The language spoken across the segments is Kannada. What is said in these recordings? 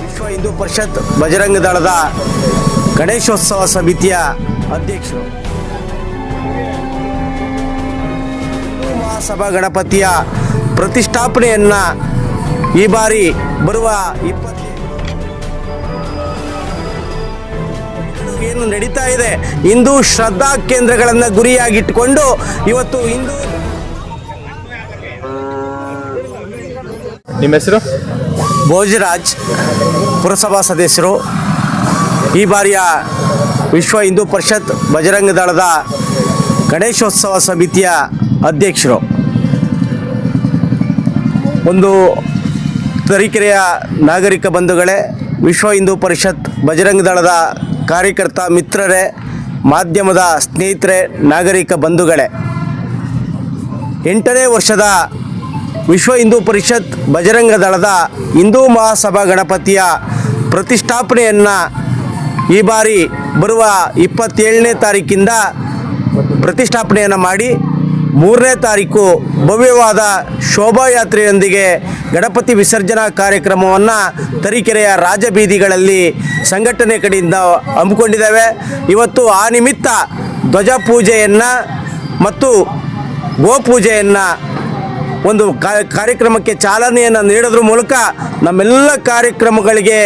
ವಿಶ್ವ ಹಿಂದೂ ಪರಿಷತ್ ಬಜರಂಗ ದಳದ ಗಣೇಶೋತ್ಸವ ಸಮಿತಿಯ ಅಧ್ಯಕ್ಷರು. ಮಹಾಸಭಾ ಗಣಪತಿಯ ಪ್ರತಿಷ್ಠಾಪನೆಯನ್ನ ಈ ಬಾರಿ ಬರುವ ಇಪ್ಪತ್ತೇಳು ಏನು ನಡೀತಾ ಇದೆ? ಹಿಂದೂ ಶ್ರದ್ಧಾ ಕೇಂದ್ರಗಳನ್ನು ಗುರಿಯಾಗಿಟ್ಟುಕೊಂಡು ಇವತ್ತು ಹಿಂದೂ ನಿಮ್ಮ ಹೆಸರು? ಭೋಜರಾಜ್ ಪುರಸಭಾ ಸದಸ್ಯರು. ಈ ಬಾರಿಯ ವಿಶ್ವ ಹಿಂದೂ ಪರಿಷತ್ ಬಜರಂಗ ದಳದ ಗಣೇಶೋತ್ಸವ ಸಮಿತಿಯ ಅಧ್ಯಕ್ಷರು. ಒಂದು ತರೀಕೆರೆಯ ನಾಗರಿಕ ಬಂಧುಗಳೇ, ವಿಶ್ವ ಹಿಂದೂ ಪರಿಷತ್ ಬಜರಂಗ ದಳದ ಕಾರ್ಯಕರ್ತ ಮಿತ್ರರೇ, ಮಾಧ್ಯಮದ ಸ್ನೇಹಿತರೆ, ನಾಗರಿಕ ಬಂಧುಗಳೇ. ಎಂಟನೇ ವರ್ಷದ ವಿಶ್ವ ಹಿಂದೂ ಪರಿಷತ್ ಬಜರಂಗ ದಳದ ಹಿಂದೂ ಮಹಾಸಭಾ ಗಣಪತಿಯ ಪ್ರತಿಷ್ಠಾಪನೆಯನ್ನು ಈ ಬಾರಿ ಬರುವ ಇಪ್ಪತ್ತೇಳನೇ ತಾರೀಕಿಂದ ಪ್ರತಿಷ್ಠಾಪನೆಯನ್ನು ಮಾಡಿ ಮೂರನೇ ತಾರೀಕು ಭವ್ಯವಾದ ಶೋಭಾಯಾತ್ರೆಯೊಂದಿಗೆ ಗಣಪತಿ ವಿಸರ್ಜನಾ ಕಾರ್ಯಕ್ರಮವನ್ನು ತರೀಕೆರೆಯ ರಾಜಬೀದಿಗಳಲ್ಲಿ ಸಂಘಟನೆ ಕಡೆಯಿಂದ ಹಮ್ಮಿಕೊಂಡಿದ್ದೇವೆ. ಇವತ್ತು ಆ ನಿಮಿತ್ತ ಧ್ವಜ ಪೂಜೆಯನ್ನು ಮತ್ತು ಗೋಪೂಜೆಯನ್ನು ಒಂದು ಕಾರ್ಯಕ್ರಮಕ್ಕೆ ಚಾಲನೆಯನ್ನು ನೀಡೋದ್ರ ಮೂಲಕ ನಮ್ಮೆಲ್ಲ ಕಾರ್ಯಕ್ರಮಗಳಿಗೆ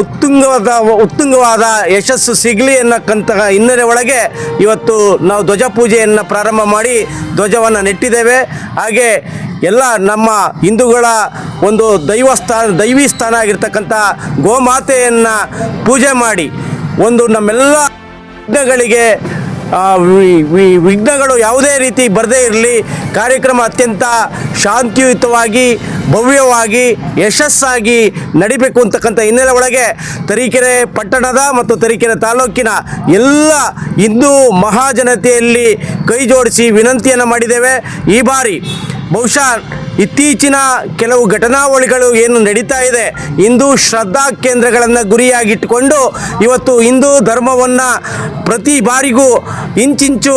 ಉತ್ತುಂಗವಾದ ಉತ್ತುಂಗವಾದ ಯಶಸ್ಸು ಸಿಗಲಿ ಅನ್ನಕ್ಕಂತಹ ಹಿನ್ನೆಲೆ ಒಳಗೆ ಇವತ್ತು ನಾವು ಧ್ವಜ ಪೂಜೆಯನ್ನು ಪ್ರಾರಂಭ ಮಾಡಿ ಧ್ವಜವನ್ನು ನೆಟ್ಟಿದ್ದೇವೆ. ಹಾಗೆ ಎಲ್ಲ ನಮ್ಮ ಹಿಂದೂಗಳ ಒಂದು ದೈವಸ್ಥಾನ ದೈವಿ ಸ್ಥಾನ ಆಗಿರ್ತಕ್ಕಂಥ ಗೋಮಾತೆಯನ್ನು ಪೂಜೆ ಮಾಡಿ ಒಂದು ನಮ್ಮೆಲ್ಲ ಯಜ್ಞಗಳಿಗೆ ವಿಘ್ನಗಳು ಯಾವುದೇ ರೀತಿ ಬರದೇ ಇರಲಿ, ಕಾರ್ಯಕ್ರಮ ಅತ್ಯಂತ ಶಾಂತಿಯುತವಾಗಿ, ಭವ್ಯವಾಗಿ, ಯಶಸ್ಸಾಗಿ ನಡಿಬೇಕು ಅಂತಕ್ಕಂಥ ಹಿನ್ನೆಲೆ ಒಳಗೆ ತರೀಕೆರೆ ಪಟ್ಟಣದ ಮತ್ತು ತರೀಕೆರೆ ತಾಲೂಕಿನ ಎಲ್ಲ ಹಿಂದೂ ಮಹಾಜನತೆಯಲ್ಲಿ ಕೈ ಜೋಡಿಸಿ ವಿನಂತಿಯನ್ನು ಮಾಡಿದ್ದೇವೆ. ಈ ಬಾರಿ ಬಹುಶಃ ಇತ್ತೀಚಿನ ಕೆಲವು ಘಟನಾವಳಿಗಳು ಏನು ನಡೀತಾ ಇದೆ ಹಿಂದೂ ಶ್ರದ್ಧಾ ಕೇಂದ್ರಗಳನ್ನು ಗುರಿಯಾಗಿಟ್ಟುಕೊಂಡು ಇವತ್ತು ಹಿಂದೂ ಧರ್ಮವನ್ನು ಪ್ರತಿ ಬಾರಿಗೂ ಇಂಚಿಂಚು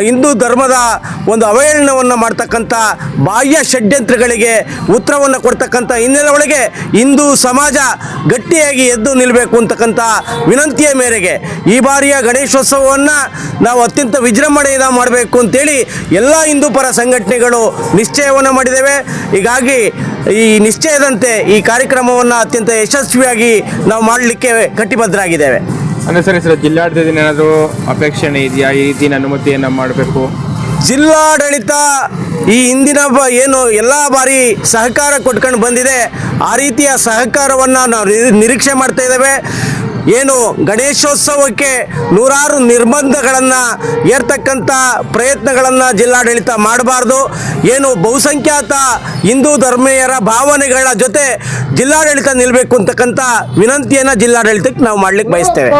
ಹಿಂದೂ ಧರ್ಮದ ಒಂದು ಅವಹೇಳನವನ್ನು ಮಾಡ್ತಕ್ಕಂಥ ಬಾಹ್ಯ ಷಡ್ಯಂತ್ರಗಳಿಗೆ ಉತ್ತರವನ್ನು ಕೊಡ್ತಕ್ಕಂಥ ಹಿನ್ನೆಲೆ ಒಳಗೆ ಹಿಂದೂ ಸಮಾಜ ಗಟ್ಟಿಯಾಗಿ ಎದ್ದು ನಿಲ್ಲಬೇಕು ಅಂತಕ್ಕಂಥ ವಿನಂತಿಯ ಮೇರೆಗೆ ಈ ಬಾರಿಯ ಗಣೇಶೋತ್ಸವವನ್ನು ನಾವು ಅತ್ಯಂತ ವಿಜೃಂಭಣೆಯಿಂದ ಮಾಡಬೇಕು ಅಂತೇಳಿ ಎಲ್ಲ ಹಿಂದೂ ಪರ ಸಂಘಟನೆಗಳು ನಿಶ್ಚಯವನ್ನು ಮಾಡಿದ್ದೇವೆ. ಹೀಗಾಗಿ ಈ ನಿಶ್ಚಯದಂತೆ ಈ ಕಾರ್ಯಕ್ರಮವನ್ನು ಅತ್ಯಂತ ಯಶಸ್ವಿಯಾಗಿ ನಾವು ಮಾಡಲಿಕ್ಕೆ ಕಟಿಬದ್ಧರಾಗಿದ್ದೇವೆ. ಅಂದರೆ ಸರಿ ಸರ್ ಜಿಲ್ಲಾಡಳಿತದಿಂದ ಏನಾದರೂ ಅಪೇಕ್ಷಣೆ ಇದೆಯಾ? ಈ ರೀತಿಯ ಅನುಮತಿಯನ್ನು ಮಾಡಬೇಕು. ಜಿಲ್ಲಾಡಳಿತ ಈ ಹಿಂದಿನ ಏನು ಎಲ್ಲ ಬಾರಿ ಸಹಕಾರ ಕೊಟ್ಕೊಂಡು ಬಂದಿದೆ. ಆ ರೀತಿಯ ಸಹಕಾರವನ್ನು ನಾವು ನಿರೀಕ್ಷೆ ಮಾಡ್ತಾ ಇದ್ದೇವೆ. ಏನು ಗಣೇಶೋತ್ಸವಕ್ಕೆ ನೂರಾರು ನಿರ್ಬಂಧಗಳನ್ನು ಏರ್ತಕ್ಕಂಥ ಪ್ರಯತ್ನಗಳನ್ನು ಜಿಲ್ಲಾಡಳಿತ ಮಾಡಬಾರ್ದು. ಏನು ಬಹುಸಂಖ್ಯಾತ ಹಿಂದೂ ಧರ್ಮೀಯರ ಭಾವನೆಗಳ ಜೊತೆ ಜಿಲ್ಲಾಡಳಿತ ನಿಲ್ಲಬೇಕು ಅಂತಕ್ಕಂಥ ವಿನಂತಿಯನ್ನು ಜಿಲ್ಲಾಡಳಿತಕ್ಕೆ ನಾವು ಮಾಡ್ಲಿಕ್ಕೆ ಬಯಸ್ತೇವೆ.